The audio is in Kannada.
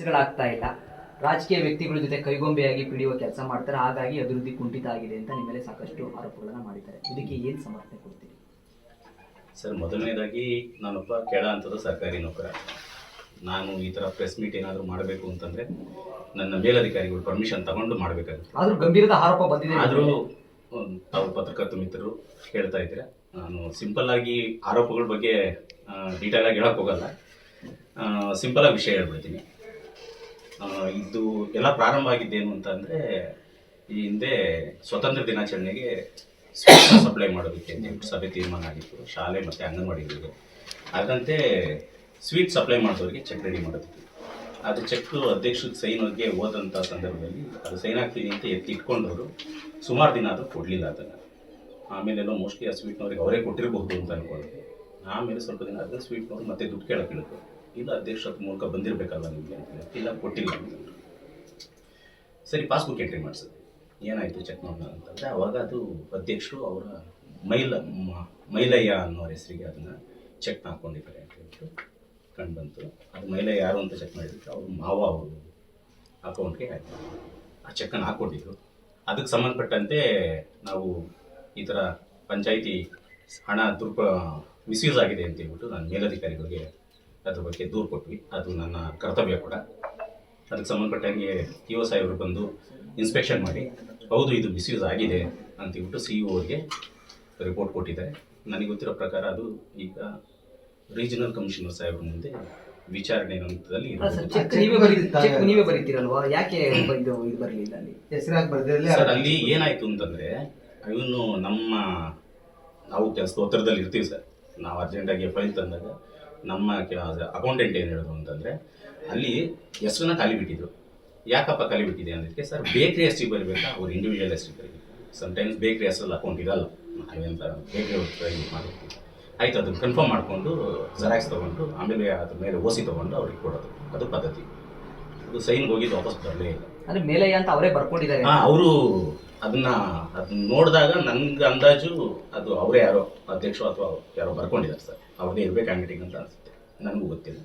ಕೆಲಸಗಳಾಗ್ತಾ ಇಲ್ಲ. ರಾಜಕೀಯ ವ್ಯಕ್ತಿಗಳ ಜೊತೆ ಕೈಗೊಂಬೆಯಾಗಿ ಪಿಡಿಯುವ ಕೆಲಸ ಮಾಡ್ತಾರೆ. ಹಾಗಾಗಿ ಅಭಿವೃದ್ಧಿ ಕುಂಠಿತ ಆಗಿದೆ ಅಂತ ನಿಮ್ಮ ಮೇಲೆ ಸಾಕಷ್ಟು ಆರೋಪಗಳನ್ನು ಮಾಡಿದ್ದಾರೆ. ಇದಕ್ಕೆ ಏನು ಸಮರ್ಥನೆ ಕೊಡ್ತೀರಿ? ಸರ್ ಮೊದಲನೇದಾಗಿ ನಾನೊಬ್ಬ ಕೆಳ ಹಂತದ ಸರ್ಕಾರಿ ನೌಕರ. ನಾನು ಈ ಥರ ಪ್ರೆಸ್ ಮೀಟ್ ಏನಾದರೂ ಮಾಡಬೇಕು ಅಂತಂದ್ರೆ ನನ್ನ ಮೇಲಧಿಕಾರಿಗಳು ಪರ್ಮಿಷನ್ ತಗೊಂಡು ಮಾಡಬೇಕಾಗುತ್ತೆ. ಆದ್ರೂ ಗಂಭೀರದ ಆರೋಪ ಬಂದಿದೆ. ಆದರೂ ತಾವು ಪತ್ರಕರ್ತ ಮಿತ್ರರು ಹೇಳ್ತಾ ಇದ್ದೀರಾ? ನಾನು ಸಿಂಪಲ್ ಆಗಿ ಆರೋಪಗಳ ಬಗ್ಗೆ ಡೀಟೇಲ್ ಆಗಿ ಹೇಳಕ್ ಹೋಗಲ್ಲ. ಸಿಂಪಲ್ ಆಗಿ ವಿಷಯ ಹೇಳ್ಬಿಡ್ತೀನಿ. ಇದು ಎಲ್ಲ ಪ್ರಾರಂಭ ಆಗಿದ್ದೇನು ಅಂತ ಅಂದರೆ, ಈ ಹಿಂದೆ ಸ್ವತಂತ್ರ ದಿನಾಚರಣೆಗೆ ಸಪ್ಲೈ ಮಾಡೋದಕ್ಕೆ ಸಭೆ ತೀರ್ಮಾನ ಆಗಿತ್ತು. ಶಾಲೆ ಮತ್ತು ಅಂಗನವಾಡಿಗಳಿಗೆ. ಅದರಂತೆ ಸ್ವೀಟ್ ಸಪ್ಲೈ ಮಾಡಿದವರಿಗೆ ಚೆಕ್ ರೆಡಿ ಮಾಡೋದಕ್ಕೆ ಅದು ಚೆಕ್ ಅಧ್ಯಕ್ಷದ ಸೈನ್ಗೆ ಹೋದಂಥ ಸಂದರ್ಭದಲ್ಲಿ ಅದು ಸೈನ್ ಹಾಕ್ತೀನಿ ಅಂತ ಎತ್ತಿ ಇಟ್ಕೊಂಡವರು ಸುಮಾರು ದಿನ ಅದು ಕೊಡಲಿಲ್ಲ ಅದನ್ನು. ಎಲ್ಲ ಮೋಸ್ಟ್ಲಿ ಆ ಸ್ವೀಟ್ನವ್ರಿಗೆ ಅವರೇ ಕೊಟ್ಟಿರಬಹುದು ಅಂತ ಅನ್ಕೊಂಡು ಆಮೇಲೆ ಸ್ವಲ್ಪ ದಿನ ಆದಮೇಲೆ ಸ್ವೀಟ್ನವ್ರು ಮತ್ತೆ ದುಡ್ಡು ಕೇಳಕ್ಕೆ ಇಲ್ಲ ಅಧ್ಯಕ್ಷರ ಮೂಲಕ ಬಂದಿರಬೇಕಲ್ಲ ನಿಮಗೆ ಅಂತ ಹೇಳಿ. ಇಲ್ಲ, ಕೊಟ್ಟಿಲ್ಲ. ಸರಿ ಪಾಸ್ಬುಕ್ ಎಂಟ್ರಿ ಮಾಡಿಸಿದ್ವಿ ಏನಾಯಿತು ಚೆಕ್ ಮಾಡೋಣ ಅಂತಂದರೆ ಅವಾಗ ಅದು ಅಧ್ಯಕ್ಷರು ಅವರ ಮೈಲ ಮೈಲಯ್ಯ ಅನ್ನೋರ ಹೆಸರಿಗೆ ಅದನ್ನು ಚೆಕ್ ಹಾಕ್ಕೊಂಡಿದ್ದಾರೆ ಅಂತ ಹೇಳ್ಬಿಟ್ಟು ಕಂಡು ಬಂತು ಅದು ಮೈಲಯ್ಯ ಯಾರು ಅಂತ ಚೆಕ್ ಮಾಡಿದ್ರು. ಅವ್ರ ಮಾವ ಅವರು ಅಕೌಂಟ್ಗೆ ಆಯಿತು. ಆ ಚೆಕ್ಕನ್ನು ಹಾಕ್ಕೊಟ್ಟಿದ್ರು. ಅದಕ್ಕೆ ಸಂಬಂಧಪಟ್ಟಂತೆ ನಾವು ಈ ಥರ ಪಂಚಾಯಿತಿ ಹಣ ದುರ್ಪ ಮಿಸ್ಯೂಸ್ ಆಗಿದೆ ಅಂತ ಹೇಳ್ಬಿಟ್ಟು ನಾನು ಮೇಲಧಿಕಾರಿಗಳಿಗೆ ಅದ್ರ ಬಗ್ಗೆ ದೂರು ಕೊಟ್ವಿ. ಅದು ನನ್ನ ಕರ್ತವ್ಯ ಕೂಡ. ಅದಕ್ಕೆ ಸಂಬಂಧಪಟ್ಟಂಗೆ ಇ ಒ ಸಾಹೇಬರು ಬಂದು ಇನ್ಸ್ಪೆಕ್ಷನ್ ಮಾಡಿ ಹೌದು ಇದು ಮಿಸ್ಯೂಸ್ ಆಗಿದೆ ಅಂತ ಹೇಳ್ಬಿಟ್ಟು ಸಿ ಇ ಅವ್ರಿಗೆ ರಿಪೋರ್ಟ್ ಕೊಟ್ಟಿದ್ದಾರೆ. ನನಗೆ ಗೊತ್ತಿರೋ ಪ್ರಕಾರ ಅದು ಈಗ ರೀಜನಲ್ ಕಮಿಷನರ್ ಸಾಹೇಬ್ರ ಮುಂದೆ ವಿಚಾರಣೆ ಹಂತದಲ್ಲಿ ನೀವೇ ಬರೀತೀರಲ್ವಾ? ಯಾಕೆ ಇದು ಇದು ಬರಲಿಲ್ಲ ಅಲ್ಲಿ? ಹೆಸರಾಗಿ ಬರ್ದಿರಲಿ ಸರ್ ಅಲ್ಲಿ ಏನಾಯ್ತು ಅಂತಂದ್ರೆ ಇವನು ನಮ್ಮ ನಾವು ಕೆಲಸ ಒತ್ತಡದಲ್ಲಿ ಇರ್ತೀವಿ ಸರ್. ನಾವು ಅರ್ಜೆಂಟಾಗಿ ಫೈಲ್ ತಂದಾಗ ನಮ್ಮ ಅಕೌಂಟೆಂಟ್ ಏನು ಹೇಳೋದು ಅಂತಂದ್ರೆ ಅಲ್ಲಿ ಹೆಸರನ್ನ ಖಾಲಿ ಬಿಟ್ಟಿದ್ರು ಯಾಕಪ್ಪ ಖಾಲಿ ಬಿಟ್ಟಿದೆ ಅಂದಕ್ಕೆ ಸರ್ ಬೇಕ್ರಿ ಹೆಸ್ರಿಗೆ ಬರಬೇಕಾ ಅವ್ರು ಇಂಡಿವಿಜುವಲ್ ಹೆಸ್ರಿಗೆ ಬರಬೇಕು ಸಮ್ಟೈಮ್ಸ್ ಬೇಕ್ರಿ ಹೆಸರಲ್ಲಿ ಅಕೌಂಟ್ ಇರಲ್ಲ. ನಾವೆಂತ ಬೇಕ್ರಿ ಅವ್ರ ಟ್ರೈ ಮಾಡಿರ್ತೀವಿ. ಆಯ್ತು ಅದನ್ನು ಕನ್ಫರ್ಮ್ ಮಾಡಿಕೊಂಡು ಜೆರಾಕ್ಸ್ ತೊಗೊಂಡು ಆಮೇಲೆ ಅದ್ರ ಮೇಲೆ ಓಸಿ ತೊಗೊಂಡು ಅವ್ರಿಗೆ ಕೊಡೋದು. ಅದು ಪದ್ಧತಿ. ಅದು ಸೈನ್ಗೆ ಹೋಗಿದ್ದು ವಾಪಸ್ ಬರಲೇ ಇಲ್ಲ. ಅಂದ್ರೆ ಮೇಲೆ ಅಂತ ಅವರೇ ಬರ್ಕೊಂಡಿದ್ದಾರೆ. ಹಾ ಅವರು ಅದನ್ನ ಅದನ್ನ ನೋಡಿದಾಗ ನನ್ಗೆ ಅಂದಾಜು ಅದು ಅವರೇ ಯಾರೋ, ಅಧ್ಯಕ್ಷರು ಅಥವಾ ಯಾರೋ ಬರ್ಕೊಂಡಿದ್ದಾರೆ ಸರ್. ಅವ್ರದೇ ಇರ್ಬೇಕು ರೈಟಿಂಗ್ ಅಂತ ಅನಿಸುತ್ತೆ. ನನಗೂ ಗೊತ್ತಿಲ್ಲ.